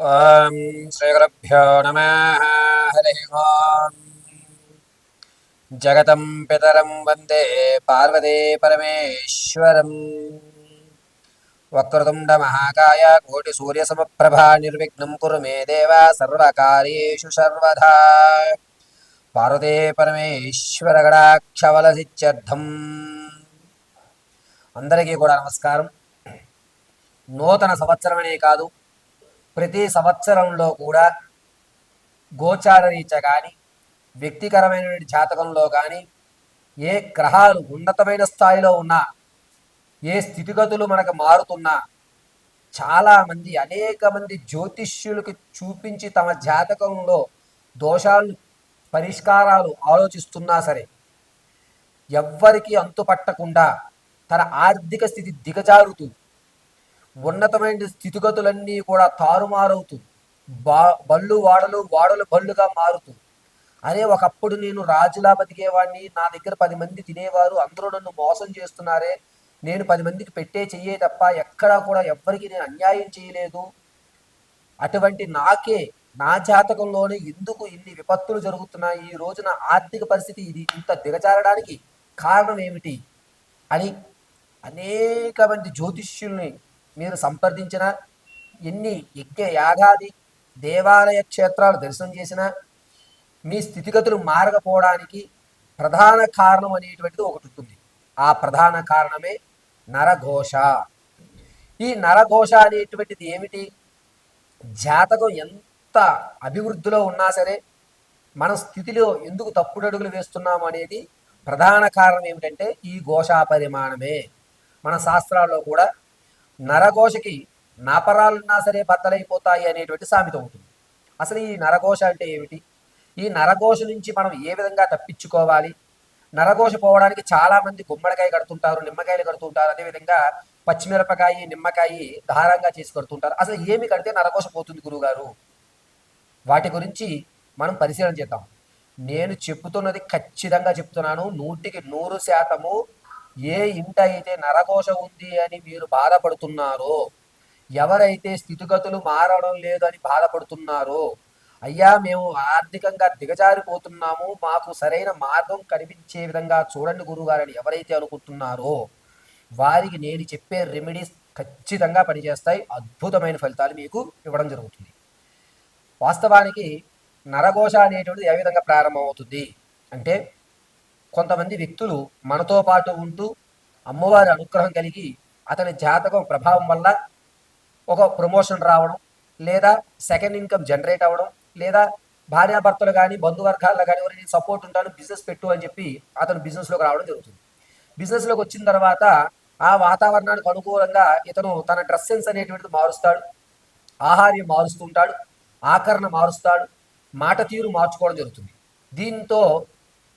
ॐ श्रीगुरुभ्यो नमः हरिः ओम् जगतं पितरं वन्दे पार्वती परमेश्वरम् वक्रतुण्डमहाकाय कोटिसूर्यसमप्रभा निर्विघ्नं कुरु मे देव सर्वकार्येषु सर्वदा పార్వతే పరమేశ్వరగడాక్షవలసిత్యర్థం అందరికీ కూడా నమస్కారం నూతన సంవత్సరమనే కాదు ప్రతి సంవత్సరంలో కూడా గోచార రీత్యా కానీ వ్యక్తికరమైన జాతకంలో కానీ ఏ గ్రహాలు ఉన్నతమైన స్థాయిలో ఉన్నా ఏ స్థితిగతులు మనకు మారుతున్నా చాలామంది అనేక మంది జ్యోతిష్యులకు చూపించి తమ జాతకంలో దోషాలను పరిష్కారాలు ఆలోచిస్తున్నా సరే ఎవ్వరికి అంతుపట్టకుండా తన ఆర్థిక స్థితి దిగజారుతూ ఉన్నతమైన స్థితిగతులన్నీ కూడా తారుమారవుతూ బా బళ్ళు వాడలు వాడలు బళ్ళుగా మారుతూ అరే ఒకప్పుడు నేను రాజులా బతికేవాడిని నా దగ్గర పది మంది తినేవారు అందరూ నన్ను మోసం చేస్తున్నారే నేను పది మందికి పెట్టే చెయ్యే తప్ప ఎక్కడా కూడా ఎవ్వరికి నేను అన్యాయం చేయలేదు. అటువంటి నాకే నా జాతకంలోనే ఎందుకు ఇన్ని విపత్తులు జరుగుతున్నాయి? ఈ రోజున ఆర్థిక పరిస్థితి ఇది ఇంత దిగజారడానికి కారణం ఏమిటి? అని అనేక మంది జ్యోతిష్యుల్ని మీరు సంప్రదించిన ఎన్ని యజ్ఞ యాగాది దేవాలయ క్షేత్రాలు దర్శనం చేసినా మీ స్థితిగతులు మారకపోవడానికి ప్రధాన కారణం అనేటువంటిది ఒకటి ఉంటుంది. ఆ ప్రధాన కారణమే నరఘోష. ఈ నరఘోష అనేటువంటిది ఏమిటి? జాతకం ఎంత అభివృద్ధిలో ఉన్నా సరే మన స్థితిలో ఎందుకు తప్పుడు అడుగులు వేస్తున్నాము అనేది ప్రధాన కారణం ఏమిటంటే ఈ ఘోషా పరిమాణమే మన శాస్త్రాల్లో కూడా నరఘోషకి నాపరాలున్నా సరే బద్దలైపోతాయి అనేటువంటి సామెత ఉంటుంది. అసలు ఈ నరఘోష అంటే ఏమిటి? ఈ నరఘోష నుంచి మనం ఏ విధంగా తప్పించుకోవాలి? నరఘోష పోవడానికి చాలా మంది గుమ్మడికాయ కడుతుంటారు నిమ్మకాయలు కడుతుంటారు అదేవిధంగా పచ్చిమిరపకాయ నిమ్మకాయ దారంగా చేసి కడుతుంటారు. అసలు ఏమి కడితే నరఘోష పోతుంది గురువుగారు వాటి గురించి మనం పరిశీలన చేద్దాం. నేను చెప్తున్నది ఖచ్చితంగా చెప్తున్నాను నూటికి నూరు శాతము ఏ ఇంట అయితే నరఘోష ఉంది అని మీరు బాధపడుతున్నారో ఎవరైతే స్థితిగతులు మారడం లేదు అని బాధపడుతున్నారో అయ్యా మేము ఆర్థికంగా దిగజారిపోతున్నాము మాకు సరైన మార్గం కనిపించే విధంగా చూడండి గురుగారని ఎవరైతే అనుకుంటున్నారో వారికి నేను చెప్పే రెమెడీస్ ఖచ్చితంగా పనిచేస్తాయి అద్భుతమైన ఫలితాలు మీకు ఇవ్వడం జరుగుతుంది. వాస్తవానికి నరఘోష అనేటువంటిది ఏ విధంగా ప్రారంభమవుతుంది? అంటే కొంతమంది వ్యక్తులు మనతో పాటు ఉంటూ అమ్మవారి అనుగ్రహం కలిగి అతని జాతకం ప్రభావం వల్ల ఒక ప్రమోషన్ రావడం లేదా సెకండ్ ఇన్కమ్ జనరేట్ అవ్వడం లేదా భార్యాభర్తలు కానీ బంధువర్గాల్లో కానీ ఎవరైనా సపోర్ట్ ఉంటాను బిజినెస్ పెట్టు అని చెప్పి అతను బిజినెస్లోకి రావడం జరుగుతుంది. బిజినెస్లోకి వచ్చిన తర్వాత ఆ వాతావరణానికి అనుకూలంగా ఇతను తన డ్రెస్ సెన్స్ అనేటువంటిది మారుస్తాడు. ఆహార్యం మారుస్తుంటాడు ఆకరణ మారుస్తాడు. మాట తీరు మార్చుకోవడం జరుగుతుంది. దీంతో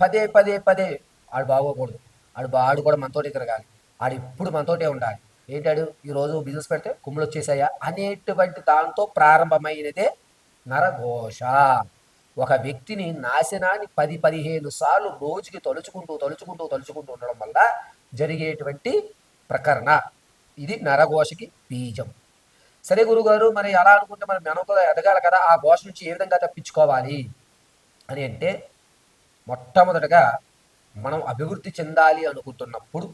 పదే పదే పదే ఆడు బాగోకూడదు. ఆడు బాడు కూడా మనతోటి తిరగాలి. ఆడు ఇప్పుడు మనతోటే ఉండాలి. ఏంటాడు? ఈరోజు బిజినెస్ పెడితే కుమ్ములు వచ్చేసాయా? అనేటువంటి దాంతో ప్రారంభమైనదే నరఘోష. ఒక వ్యక్తిని నాశనాన్ని పది పదిహేను సార్లు రోజుకి తలుచుకుంటూ తలుచుకుంటూ తలుచుకుంటూ ఉండడం వల్ల జరిగేటువంటి ప్రకరణ. ఇది నరఘోషకి బీజం. సరే గురుగారు మరి అలా అనుకుంటే మనం కూడా ఎదగాలి కదా? ఆ ఘోష నుంచి ఏ విధంగా తప్పించుకోవాలి? అని అంటే మొట్టమొదటగా మనం అభివృద్ధి చెందాలి అనుకుంటున్నప్పుడు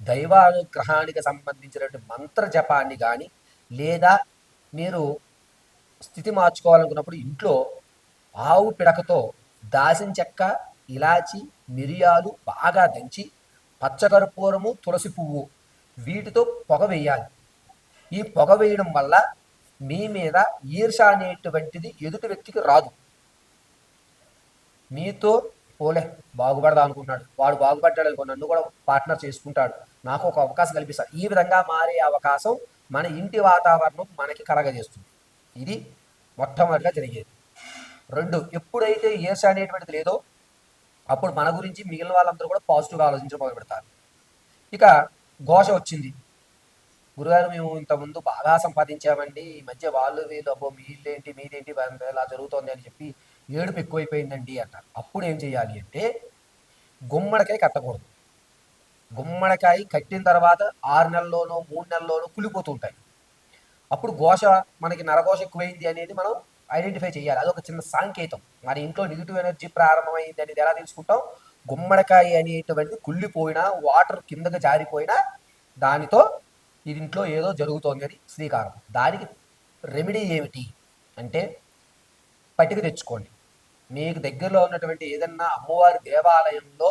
దైవానుగ్రహానికి సంబంధించినటువంటి మంత్ర జపాన్ని కానీ లేదా మీరు స్థితి మార్చుకోవాలనుకున్నప్పుడు ఇంట్లో ఆవు పిడకతో దాసిన చెక్క ఇలాచి మిరియాలు బాగా దంచి పచ్చకర్పూరము తులసి పువ్వు వీటితో పొగ వేయాలి. ఈ పొగ వేయడం వల్ల మీ మీద ఈర్ష అనేటువంటిది ఎదుటి వ్యక్తికి రాదు. మీతో పోలే బాగుపడదా అనుకుంటున్నాడు. వాడు బాగుపడ్డాడు అనుకో నన్ను కూడా పార్ట్నర్ చేసుకుంటాడు. నాకు ఒక అవకాశం కల్పిస్తాడు ఈ విధంగా మారే అవకాశం మన ఇంటి వాతావరణం మనకి కలగజేస్తుంది. ఇది మొట్టమొదటిగా జరిగేది. రెండు ఎప్పుడైతే ఈర్ష అనేటువంటిది లేదో అప్పుడు మన గురించి మిగిలిన వాళ్ళందరూ కూడా పాజిటివ్గా ఆలోచించడం మొదలు పెడతారు. ఇక ఘోష వచ్చింది. గురుగారు మేము ఇంతకుముందు బాగా సంపాదించామండి. ఈ మధ్య వాళ్ళు వీళ్ళు అబ్బో మీళ్ళేంటి మీదేంటి ఇలా జరుగుతోంది అని చెప్పి ఏడుపు ఎక్కువైపోయిందండి అంటారు అప్పుడు ఏం చేయాలి అంటే గుమ్మడికాయ కట్టకూడదు. గుమ్మడికాయ కట్టిన తర్వాత ఆరు నెలల్లోనో మూడు నెలల్లోనో కులిపోతుంటాయి అప్పుడు ఘోష మనకి నరఘోష ఎక్కువైంది అనేది మనం ఐడెంటిఫై చేయాలి. అదొక చిన్న సాంకేతం. మన ఇంట్లో నెగిటివ్ ఎనర్జీ ప్రారంభమైంది అనేది ఎలా తెలుసుకుంటాం? గుమ్మడికాయ అనేటువంటి కుళ్ళిపోయినా వాటర్ కిందకి జారిపోయినా దానితో ఇది ఇంట్లో ఏదో జరుగుతోంది అని శ్రీకారం. దానికి రెమెడీ ఏమిటి? అంటే పట్టిక తెచ్చుకోండి. మీకు దగ్గరలో ఉన్నటువంటి ఏదన్నా అమ్మవారి దేవాలయంలో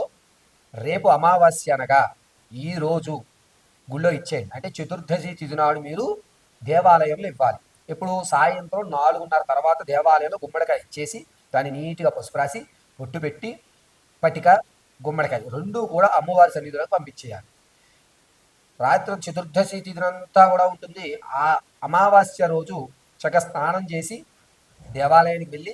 రేపు అమావాస్య అనగా ఈరోజు గుళ్ళో ఇచ్చేయండి. అంటే చతుర్దశి తిథినాడు మీరు దేవాలయంలో ఇవ్వాలి. ఇప్పుడు సాయంత్రం నాలుగున్నర తర్వాత దేవాలయంలో గుమ్మడికాయ ఇచ్చేసి దాన్ని నీట్గా పసుపు రాసి ఒట్టు పెట్టి పటిక గుమ్మడికాయ రెండు కూడా అమ్మవారి సన్నిధిలోకి పంపించేయాలి. రాత్రి చతుర్దశి తిథినంతా కూడా ఉంటుంది. ఆ అమావాస్య రోజు చక్కగా స్నానం చేసి దేవాలయానికి వెళ్ళి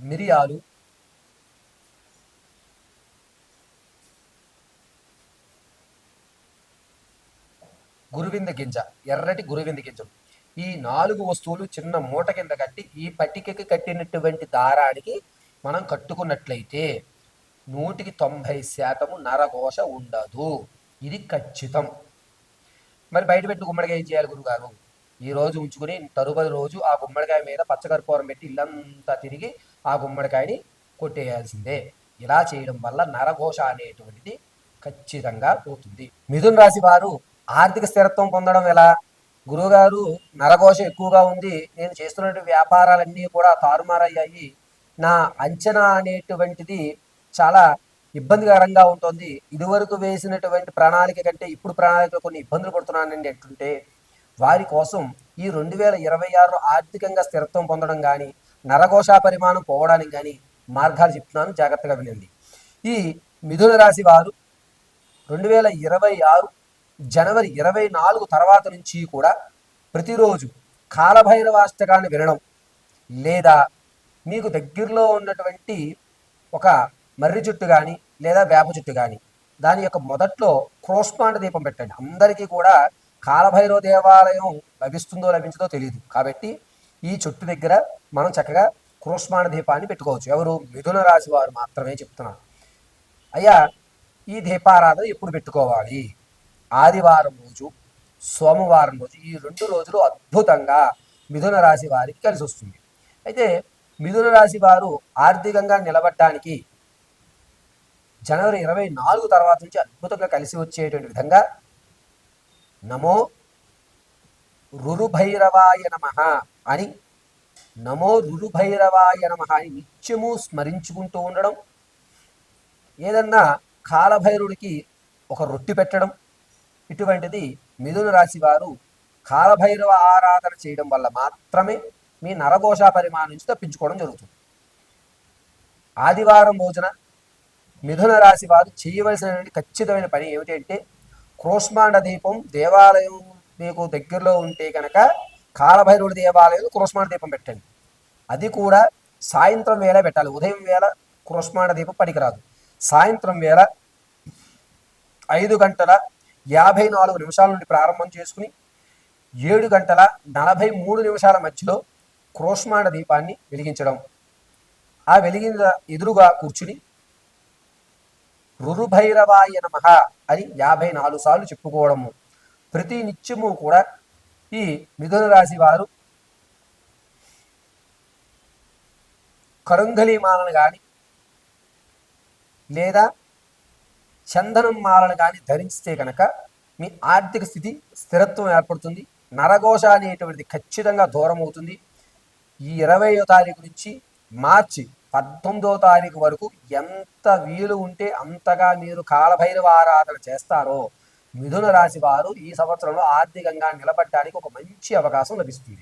మిరియాలు. గురువింద గింజ ఎర్రటి గురువింద గింజలు ఈ నాలుగు వస్తువులు చిన్న మూట కింద కట్టి ఈ పట్టికకి కట్టినటువంటి దారానికి మనం కట్టుకున్నట్లయితే నూటికి తొంభై శాతము నరఘోష ఉండదు. ఇది ఖచ్చితం. మరి బయట పెట్టి గుమ్మడికాయ ఏం చేయాలి గురుగారు? ఈ రోజు ఉంచుకుని తరువాత రోజు ఆ గుమ్మడికాయ మీద పచ్చకర్పూరం పెట్టి ఇల్లంతా తిరిగి ఆ గుమ్మడికాయని కొట్టేయాల్సిందే. ఇలా చేయడం వల్ల నరఘోష అనేటువంటిది ఖచ్చితంగా పోతుంది. మిథున్ రాశి వారు ఆర్థిక స్థిరత్వం పొందడం ఎలా? గురువుగారు నరఘోష ఎక్కువగా ఉంది. నేను చేస్తున్నటువంటి వ్యాపారాలన్నీ కూడా తారుమారయ్యాయి. నా అంచనా అనేటువంటిది చాలా ఇబ్బందికరంగా ఉంటుంది. ఇదివరకు వేసినటువంటి ప్రణాళిక కంటే ఇప్పుడు ప్రణాళికలో కొన్ని ఇబ్బందులు పడుతున్నానండి ఎట్లుంటే వారి కోసం ఈ రెండు వేల ఇరవై ఆరులో ఆర్థికంగా స్థిరత్వం పొందడం కానీ నరఘోష పరిమాణం పోవడానికి కానీ మార్గాలు చెప్తున్నాను. జాగ్రత్తగా వినండి. ఈ మిథున రాశి వారు రెండు వేల ఇరవై ఆరు జనవరి ఇరవై నాలుగు తర్వాత నుంచి కూడా ప్రతిరోజు కాలభైరవాష్టకాన్ని వినడం లేదా మీకు దగ్గరలో ఉన్నటువంటి ఒక మర్రి చెట్టు కానీ లేదా వేప చెట్టు కానీ దాని యొక్క మొదట్లో క్రోష్మాండ దీపం పెట్టండి. అందరికీ కూడా కాలభైరవ దేవాలయం లభిస్తుందో లభించదో తెలియదు కాబట్టి ఈ చెట్టు దగ్గర మనం చక్కగా క్రోష్మాండ దీపాన్ని పెట్టుకోవచ్చు. ఎవరు? మిథున రాశి వారు మాత్రమే చెప్తున్నారు. అయ్యా ఈ దీపారాధన ఎప్పుడు పెట్టుకోవాలి? ఆదివారం రోజు సోమవారం రోజు ఈ రెండు రోజులు అద్భుతంగా మిథున రాశి వారికి కలిసి వస్తుంది. అయితే మిథున రాశి వారు ఆర్థికంగా నిలబడడానికి జనవరి ఇరవై నాలుగు తర్వాత నుంచి అద్భుతంగా కలిసి వచ్చేటువంటి విధంగా నమో రురుభైరవాయ నమ. అని నమో రురుభైరవాయ నమ అని నిత్యము స్మరించుకుంటూ ఉండడం ఏదన్నా కాలభైరుడికి ఒక రొట్టి పెట్టడం ఇటువంటిది మిథున రాశి వారు కాలభైరవ ఆరాధన చేయడం వల్ల మాత్రమే మీ నరఘోష పరిమాణం నుంచి తప్పించుకోవడం జరుగుతుంది. ఆదివారం రోజున మిథున రాశి వారు చేయవలసినటువంటి ఖచ్చితమైన పని ఏమిటంటే క్రోష్మాండ దీపం దేవాలయం మీకు దగ్గరలో ఉంటే కనుక కాలభైరవుడి దేవాలయం క్రోష్మాండ దీపం పెట్టండి. అది కూడా సాయంత్రం వేళ పెట్టాలి. ఉదయం వేళ క్రోష్మాండ దీపం పనికిరాదు. సాయంత్రం వేళ ఐదు గంటల యాభై నాలుగు నిమిషాల నుండి ప్రారంభం చేసుకుని ఏడు గంటల నలభై మూడు నిమిషాల మధ్యలో క్రోష్మాండ దీపాన్ని వెలిగించడం. ఆ వెలిగిన ఎదురుగా కూర్చుని రురుభైరవాయ నమ అని యాభై నాలుగు సార్లు చెప్పుకోవడము. ప్రతి నిత్యము కూడా ఈ మిథున రాశి వారు కరుంగలి మాలను కానీ లేదా చందనం మాలను కానీ ధరిస్తే కనుక మీ ఆర్థిక స్థితి స్థిరత్వం ఏర్పడుతుంది. నరఘోష అనేటువంటిది ఖచ్చితంగా దూరం అవుతుంది ఈ ఇరవయో తారీఖు నుంచి మార్చి పద్దెనిమిదో తారీఖు వరకు ఎంత వీలు ఉంటే అంతగా మీరు కాలభైరవ ఆరాధన చేస్తారో మిథున రాశి వారు ఈ సంవత్సరంలో ఆర్థికంగా నిలబడడానికి ఒక మంచి అవకాశం లభిస్తుంది.